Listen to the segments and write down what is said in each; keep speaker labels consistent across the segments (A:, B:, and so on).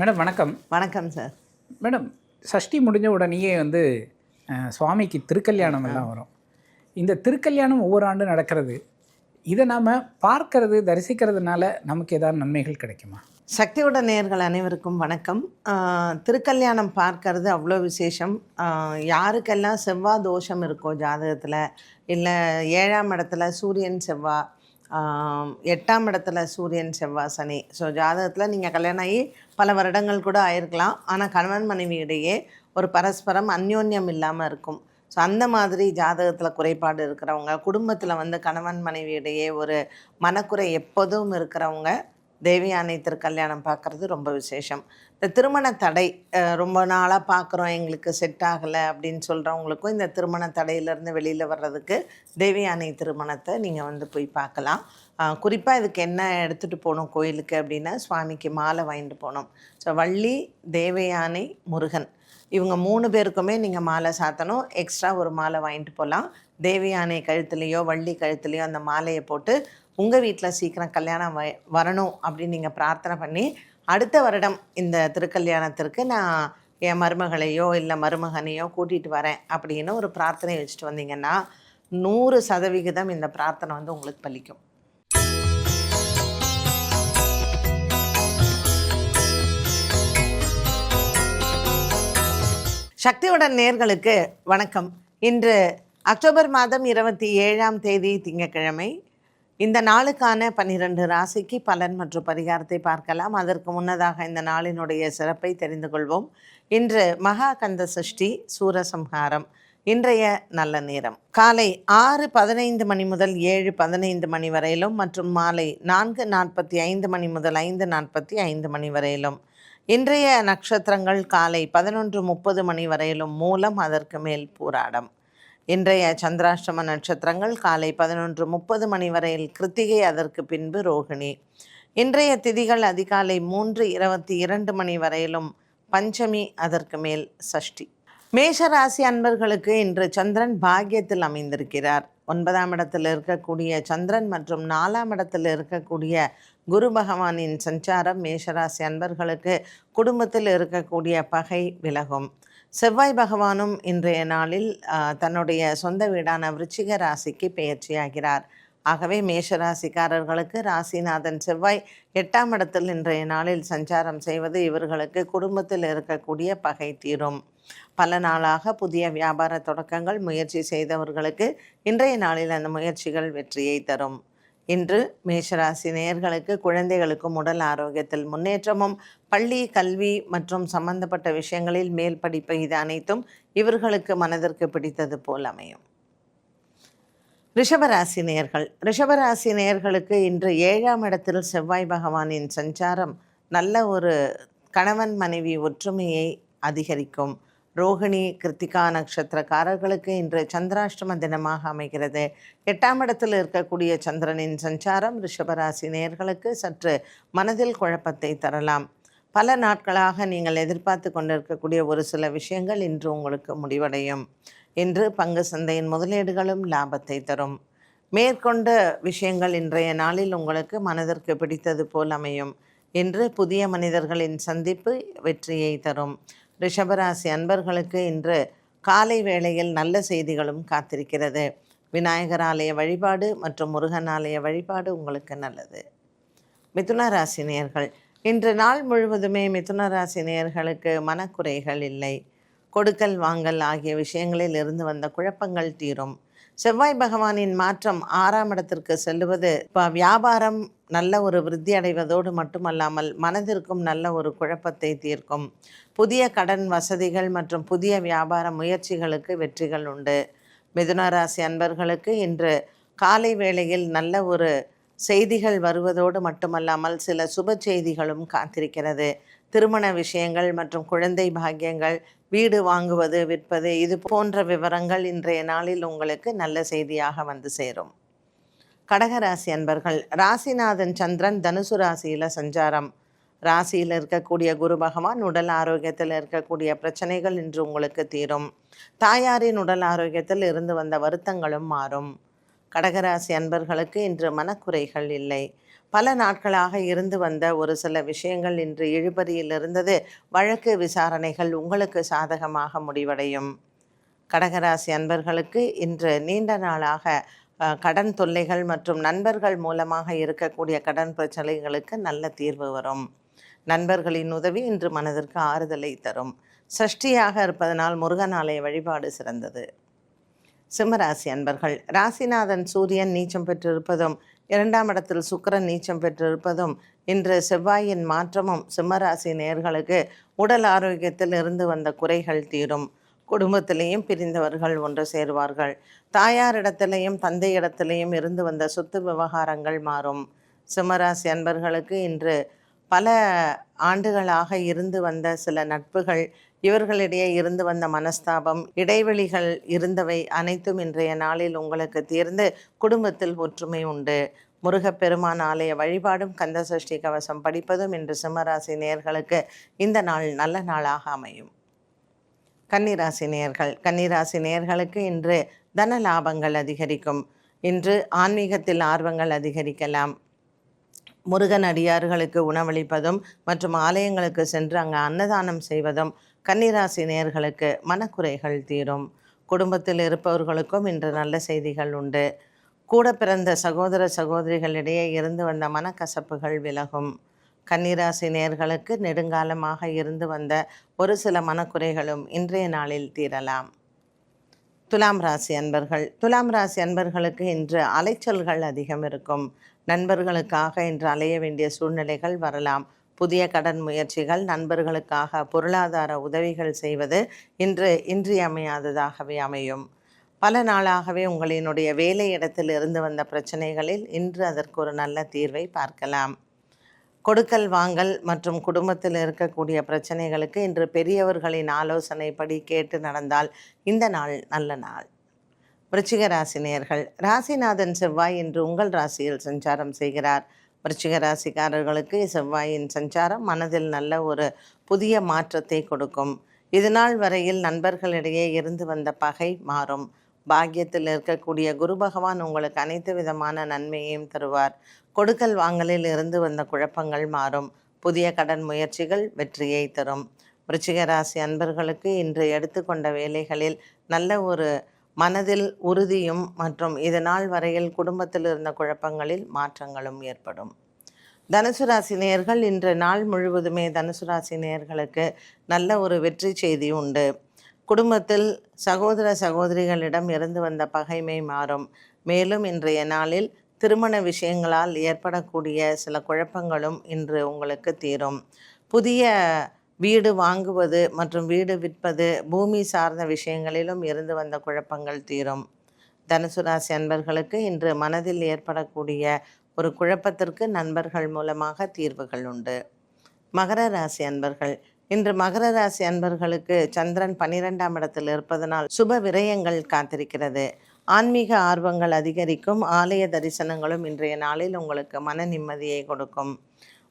A: Madam வணக்கம்.
B: வணக்கம் sir
A: madam Sashti முடிஞ்ச உடனேயே வந்து சுவாமிக்கு திருக்கல்யாணம் எல்லாம் வரும். இந்த திருக்கல்யாணம் ஒவ்வொரு ஆண்டும் நடக்கிறது. இதை நாம் பார்க்கறது தரிசிக்கிறதுனால நமக்கு ஏதாவது நன்மைகள் கிடைக்குமா?
B: சக்தியோட நேயர்கள் அனைவருக்கும் வணக்கம். திருக்கல்யாணம் பார்க்கறது அவ்வளோ விசேஷம். யாருக்கெல்லாம் செவ்வாய் தோஷம் இருக்கோ ஜாதகத்தில் இல்லை ஏழாம் இடத்துல சூரியன் செவ்வாய் எட்டாம் இடத்துல சூரியன் செவ்வாய் சனி. ஸோ ஜாதகத்தில் நீங்கள் கல்யாணம் ஆகி பல வருடங்கள் கூட ஆயிருக்கலாம். ஆனால் கணவன் மனைவி இடையே ஒரு பரஸ்பரம் அந்யோன்யம் இல்லாமல் இருக்கும். ஸோ அந்த மாதிரி ஜாதகத்தில் குறைபாடு இருக்கிறவங்க குடும்பத்தில் வந்து கணவன் மனைவி இடையே ஒரு மனக்குறை எப்போதும் இருக்கிறவங்க தேவியானை திருக்கல்யாணம் பார்க்குறது ரொம்ப விசேஷம். இந்த திருமண தடை ரொம்ப நாளாக பார்க்குறோம் எங்களுக்கு செட் ஆகலை அப்படின்னு சொல்கிறவங்களுக்கும் இந்த திருமண தடையிலேருந்து வெளியில் வர்றதுக்கு தேவியானை திருமணத்தை நீங்கள் வந்து போய் பார்க்கலாம். குறிப்பாக இதுக்கு என்ன எடுத்துகிட்டு போகணும் கோயிலுக்கு அப்படின்னா சுவாமிக்கு மாலை வாங்கிட்டு போகணும் ஸோ வள்ளி தேவயானை முருகன். இவங்க மூணு பேருக்குமே நீங்கள் மாலை சாத்தணும். எக்ஸ்ட்ரா ஒரு மாலை வாங்கிட்டு போகலாம் தேவயானை கழுத்துலேயோ வள்ளி கழுத்துலேயோ அந்த மாலையை போட்டு உங்கள் வீட்டில் சீக்கிரம் கல்யாணம் வ வரணும் அப்படின்னு நீங்கள் பிரார்த்தனை பண்ணி அடுத்த வருடம் இந்த திருக்கல்யாணத்திற்கு நான் என் மருமகளையோ இல்லை மருமகனையோ கூட்டிகிட்டு வரேன் அப்படின்னு ஒரு பிரார்த்தனை வச்சுட்டு வந்தீங்கன்னா நூறு சதவிகிதம் இந்த பிரார்த்தனை வந்து உங்களுக்கு பலிக்கும். சக்தியுடன் நேர்களுக்கு வணக்கம். இன்று அக்டோபர் மாதம் இருபத்தி ஏழாம் தேதி திங்கட்கிழமை இந்த நாளுக்கான பன்னிரண்டு ராசிக்கு பலன் மற்றும் பரிகாரத்தை பார்க்கலாம். அதற்கு முன்னதாக இந்த நாளினுடைய சிறப்பை தெரிந்து கொள்வோம். இன்று மகா கந்த சஷ்டி சூரசம்ஹாரம். இன்றைய நல்ல நேரம். காலை ஆறு பதினைந்து மணி முதல் ஏழு பதினைந்து மணி வரையிலும் மற்றும் மாலை நான்கு நாற்பத்தி ஐந்து மணி முதல் ஐந்து நாற்பத்தி ஐந்து மணி வரையிலும். இன்றைய நட்சத்திரங்கள் காலை பதினொன்று முப்பது மணி வரையிலும் மூலம் அதற்கு மேல் பூராடம். இன்றைய சந்திராஷ்டம நட்சத்திரங்கள் காலை பதினொன்று முப்பது மணி வரையில் கிருத்திகை அதற்கு பின்பு ரோகிணி. இன்றைய திதிகள் அதிகாலை மூன்று இருபத்தி இரண்டு மணி வரையிலும் பஞ்சமி அதற்கு மேல் சஷ்டி. மேஷராசி அன்பர்களுக்கு இன்று சந்திரன் பாக்கியத்தில் அமைந்திருக்கிறார். ஒன்பதாம் இடத்தில் இருக்கக்கூடிய சந்திரன் மற்றும் நாலாம் இடத்தில் இருக்கக்கூடிய குரு பகவானின் சஞ்சாரம் மேஷராசி அன்பர்களுக்கு குடும்பத்தில் இருக்கக்கூடிய பகை விலகும். செவ்வாய் பகவானும் இன்றைய நாளில் தன்னுடைய சொந்த வீடான விருச்சிக ராசிக்கு பெயர்ச்சியாகிறார். ஆகவே மேஷ ராசிக்காரர்களுக்கு ராசிநாதன் செவ்வாய் எட்டாம் இடத்தில் இன்றைய நாளில் சஞ்சாரம் செய்வது இவர்களுக்கு குடும்பத்தில் இருக்கக்கூடிய பகை தீரும். பல நாளாக புதிய வியாபார தொடக்கங்கள் முயற்சி செய்தவர்களுக்கு இன்றைய நாளில் அந்த முயற்சிகள் வெற்றியை தரும். இன்று மேஷராசி நேயர்களுக்கு குழந்தைகளுக்கும் உடல் ஆரோக்கியத்தில் முன்னேற்றமும் பள்ளி கல்வி மற்றும் சம்பந்தப்பட்ட விஷயங்களில் மேல் படிப்பு இது அனைத்தும் இவர்களுக்கு மனதிற்கு பிடித்தது போல் அமையும். ரிஷபராசி நேயர்கள். ரிஷபராசி நேயர்களுக்கு இன்று ஏழாம் இடத்தில் செவ்வாய் பகவானின் சஞ்சாரம் நல்ல ஒரு கணவன் மனைவி ஒற்றுமையை அதிகரிக்கும். ரோகிணி கிருத்திகா நட்சத்திரக்காரர்களுக்கு இன்று சந்திராஷ்டம தினமாக அமைகிறது. எட்டாம் இடத்தில் இருக்கக்கூடிய சந்திரனின் சஞ்சாரம் ரிஷபராசி நேயர்களுக்கு சற்று மனதில் குழப்பத்தை தரலாம். பல நாட்களாக நீங்கள் எதிர்பார்த்து கொண்டிருக்கக்கூடிய ஒரு சில விஷயங்கள் இன்று உங்களுக்கு முடிவடையும். இன்று பங்கு சந்தையின் முதலீடுகளும் லாபத்தை தரும். மேற்கொண்ட விஷயங்கள் இன்றைய நாளில் உங்களுக்கு மனதிற்கு பிடித்தது போல் அமையும். இன்று புதிய மனிதர்களின் சந்திப்பு வெற்றியை தரும். ரிஷபராசி அன்பர்களுக்கு இன்று காலை வேளையில் நல்ல செய்திகளும் காத்திருக்கிறது. விநாயகர் ஆலய வழிபாடு மற்றும் முருகன் ஆலய வழிபாடு உங்களுக்கு நல்லது. மிதுன ராசி நேயர்கள் இன்று நாள் முழுவதுமே மிதுன ராசி நேயர்களுக்கு மனக்குறைகள் இல்லை. கொடுக்கல் வாங்கல் ஆகிய விஷயங்களில் இருந்து வந்த குழப்பங்கள் தீரும். செவ்வாய் பகவானின் மாற்றம் ஆறாம் இடத்திற்கு செல்லுவது இப்போ வியாபாரம் நல்ல ஒரு விருத்தி அடைவதோடு மட்டுமல்லாமல் மனதிற்கும் நல்ல ஒரு குழப்பத்தை தீர்க்கும். புதிய கடன் வசதிகள் மற்றும் புதிய வியாபார முயற்சிகளுக்கு வெற்றிகள் உண்டு. மிதுனராசி அன்பர்களுக்கு இன்று காலை வேளையில் நல்ல ஒரு செய்திகள் வருவதோடு மட்டுமல்லாமல் சில சுப செய்திகளும் காத்திருக்கிறது. திருமண விஷயங்கள் மற்றும் குழந்தை பாக்கியங்கள் வீடு வாங்குவது விற்பது இது போன்ற விவரங்கள் இன்றைய நாளில் உங்களுக்கு நல்ல செய்தியாக வந்து சேரும். கடகராசி அன்பர்கள் ராசிநாதன் சந்திரன் தனுசு ராசியில் சஞ்சாரம். ராசியில் இருக்கக்கூடிய குரு பகவான் உடல் ஆரோக்கியத்தில் இருக்கக்கூடிய பிரச்சனைகள் இன்று உங்களுக்கு தீரும். தாயாரின் உடல் ஆரோக்கியத்தில் இருந்து வந்த வருத்தங்களும் மாறும். கடகராசி அன்பர்களுக்கு இன்று மனக்குறைகள் இல்லை. பல நாட்களாக இருந்து வந்த ஒரு சில விஷயங்கள் இன்று இழுபறியில் இருந்தது. வழக்கு விசாரணைகள் உங்களுக்கு சாதகமாக முடிவடையும். கடகராசி அன்பர்களுக்கு இன்று நீண்ட நாளாக கடன் தொல்லைகள் மற்றும் நண்பர்கள் மூலமாக இருக்கக்கூடிய கடன் பிரச்சனைகளுக்கு நல்ல தீர்வு வரும். நண்பர்களின் உதவி இன்று மனதிற்கு ஆறுதலை தரும். சஷ்டியாக இருப்பதனால் முருகன் ஆலய வழிபாடு சிறந்தது. சிம்மராசி அன்பர்கள் ராசிநாதன் சூரியன் நீச்சம் பெற்றிருப்பதும் இரண்டாம் இடத்தில் சுக்கிரன் நீச்சம் பெற்றிருப்பதும் இன்று செவ்வாயின் மாற்றமும் சிம்மராசி நேர்களுக்கு உடல் ஆரோக்கியத்தில் இருந்து வந்த குறைகள் தீரும். குடும்பத்திலையும் பிரிந்தவர்கள் ஒன்று சேருவார்கள். தாயாரிடத்திலேயும் தந்தையிடத்திலேயும் இருந்து வந்த சொத்து விவகாரங்கள் மாறும். சிம்மராசி அன்பர்களுக்கு இன்று பல ஆண்டுகளாக இருந்து வந்த சில நட்புகள் இவர்களிடையே இருந்து வந்த மனஸ்தாபம் இடைவெளிகள் இருந்தவை அனைத்தும் இன்றைய நாளில் உங்களுக்கு தீர்ந்து குடும்பத்தில் ஒற்றுமை உண்டு. முருகப்பெருமான் ஆலய வழிபாடும் கந்தசஷ்டி கவசம் படிப்பதும் இன்று சிம்மராசி நேர்களுக்கு இந்த நாள் நல்ல நாளாக அமையும். கன்னிராசி நேர்கள் கன்னிராசி நேர்களுக்கு இன்று தன லாபங்கள் அதிகரிக்கும். இன்று ஆன்மீகத்தில் ஆர்வங்கள் அதிகரிக்கலாம். முருகன் அடியார்களுக்கு உணவளிப்பதும் மற்றும் ஆலயங்களுக்கு சென்று அங்கு அன்னதானம் செய்வதும் கன்னிராசி நேயர்களுக்கு மனக்குறைகள் தீரும். குடும்பத்தில் இருப்பவர்களுக்கும் இன்று நல்ல செய்திகள் உண்டு. கூட பிறந்த சகோதர சகோதரிகளிடையே இருந்து வந்த மனக்கசப்புகள் விலகும். கன்னிராசி நேயர்களுக்கு நெடுங்காலமாக இருந்து வந்த ஒரு சில மனக்குறைகளும் இன்றைய நாளில் தீரலாம். துலாம் ராசி அன்பர்கள். துலாம் ராசி அன்பர்களுக்கு இன்று அலைச்சல்கள் அதிகம் இருக்கும். நண்பர்களுக்காக இன்று அலைய வேண்டிய சூழ்நிலைகள் வரலாம். புதிய கடன் முயற்சிகள் நண்பர்களுக்காக பொருளாதார உதவிகள் செய்வது இன்று இன்றியமையாததாகவே அமையும். பல நாளாகவே உங்களினுடைய வேலை இடத்தில் இருந்து வந்த பிரச்சனைகளில் இன்று அதற்கு ஒரு நல்ல தீர்வை பார்க்கலாம். கொடுக்கல் வாங்கல் மற்றும் குடும்பத்தில் இருக்கக்கூடிய பிரச்சனைகளுக்கு இன்று பெரியவர்களின் ஆலோசனைப்படி கேட்டு நடந்தால் இந்த நாள் நல்ல நாள். விருச்சிக ராசி நேயர்கள் ராசிநாதன் செவ்வாய் இன்று உங்கள் ராசியில் சஞ்சாரம் செய்கிறார். விருச்சிக ராசிக்காரர்களுக்கு செவ்வாயின் சஞ்சாரம் மனதில் நல்ல ஒரு புதிய மாற்றத்தை கொடுக்கும். இதுநாள் வரையில் நண்பர்களிடையே இருந்து வந்த பகை மாறும். பாக்கியத்தில் இருக்கக்கூடிய குரு பகவான் உங்களுக்கு அனைத்து விதமான நன்மையையும் தருவார். கொடுக்கல் வாங்கலில் இருந்து வந்த குழப்பங்கள் மாறும். புதிய கடன் முயற்சிகள் வெற்றியை தரும். விருச்சிக ராசி அன்பர்களுக்கு இன்று எடுத்துக்கொண்ட வேலைகளில் நல்ல ஒரு மனதில் உறுதியும் மற்றும் இது நாள் வரையில் குடும்பத்தில் இருந்த குழப்பங்களில் மாற்றங்களும் ஏற்படும். தனுசு ராசி நேர்கள் இன்று நாள் முழுவதுமே தனுசு ராசி நேர்களுக்கு நல்ல ஒரு வெற்றி செய்தி உண்டு. குடும்பத்தில் சகோதர சகோதரிகளிடம் இருந்து வந்த பகைமை மாறும். மேலும் இன்றைய நாளில் திருமண விஷயங்களால் ஏற்படக்கூடிய சில குழப்பங்களும் இன்று உங்களுக்கு தீரும். புதிய வீடு வாங்குவது மற்றும் வீடு விற்பது பூமி சார்ந்த விஷயங்களிலும் இருந்து வந்த குழப்பங்கள் தீரும். தனுசு ராசி அன்பர்களுக்கு இன்று மனதில் ஏற்படக்கூடிய ஒரு குழப்பத்திற்கு நண்பர்கள் மூலமாக தீர்வுகள் உண்டு. மகர ராசி அன்பர்கள் இன்று மகர ராசி அன்பர்களுக்கு சந்திரன் பன்னிரெண்டாம் இடத்தில் இருப்பதனால் சுப விரயங்கள் காத்திருக்கிறது. ஆன்மீக ஆர்வங்கள் அதிகரிக்கும் ஆலய தரிசனங்களும் இன்றைய நாளில் உங்களுக்கு மன நிம்மதியை கொடுக்கும்.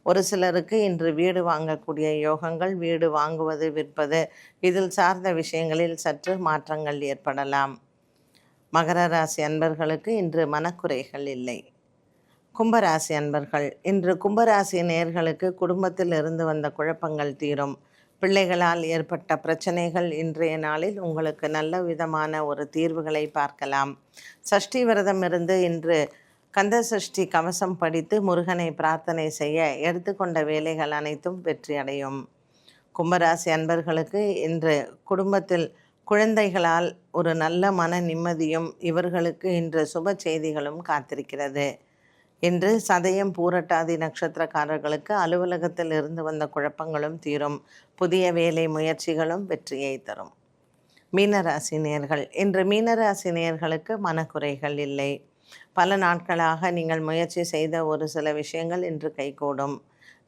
B: ஒரு சிலருக்கு இன்று வீடு வாங்கக்கூடிய யோகங்கள் வீடு வாங்குவது விற்பது இதில் சார்ந்த விஷயங்களில் சற்று மாற்றங்கள் ஏற்படலாம். மகர ராசி அன்பர்களுக்கு இன்று மனக்குறைகள் இல்லை. கும்பராசி அன்பர்கள் இன்று கும்பராசி நேயர்களுக்கு குடும்பத்தில் இருந்து வந்த குழப்பங்கள் தீரும். பிள்ளைகளால் ஏற்பட்ட பிரச்சனைகள் இன்றைய நாளில் உங்களுக்கு நல்ல விதமான ஒரு தீர்வுகளை பார்க்கலாம். சஷ்டி விரதம் இருந்து இன்று கந்த சஷ்டி கவசம் படித்து முருகனை பிரார்த்தனை செய்ய எடுத்துக்கொண்ட வேலைகள் அனைத்தும் வெற்றி அடையும். கும்பராசி அன்பர்களுக்கு இன்று குடும்பத்தில் குழந்தைகளால் ஒரு நல்ல மன நிம்மதியும் இவர்களுக்கு இன்று சுப செய்திகளும் காத்திருக்கிறது. இன்று சதயம் பூரட்டாதி நட்சத்திரக்காரர்களுக்கு அலுவலகத்தில் இருந்து வந்த குழப்பங்களும் தீரும். புதிய வேலை முயற்சிகளும் வெற்றியை தரும். மீனராசி நேர்கள். இன்று மீனராசி நேர்களுக்கு மனக்குறைகள் இல்லை. பல நாட்களாக நீங்கள் முயற்சி செய்த ஒரு சில விஷயங்கள் இன்று கைகூடும்.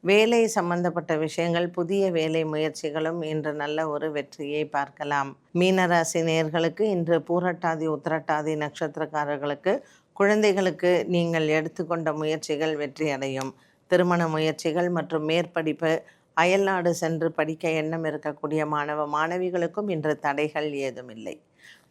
B: வேலை சம்பந்தப்பட்ட விஷயங்கள் புதிய வேலை முயற்சிகளும் இன்று நல்ல ஒரு வெற்றியை பார்க்கலாம். மீனராசி நேர்களுக்கு இன்று பூரட்டாதி உத்திரட்டாதி நட்சத்திரக்காரர்களுக்கு குழந்தைகளுக்கு நீங்கள் எடுத்துக்கொண்ட முயற்சிகள் வெற்றி அடையும் திருமண முயற்சிகள் மற்றும் மேற்படிப்பு அயல்நாடு சென்று படிக்க எண்ணம் இருக்கக்கூடிய மாணவ மாணவிகளுக்கும் இன்று தடைகள் ஏதுமில்லை.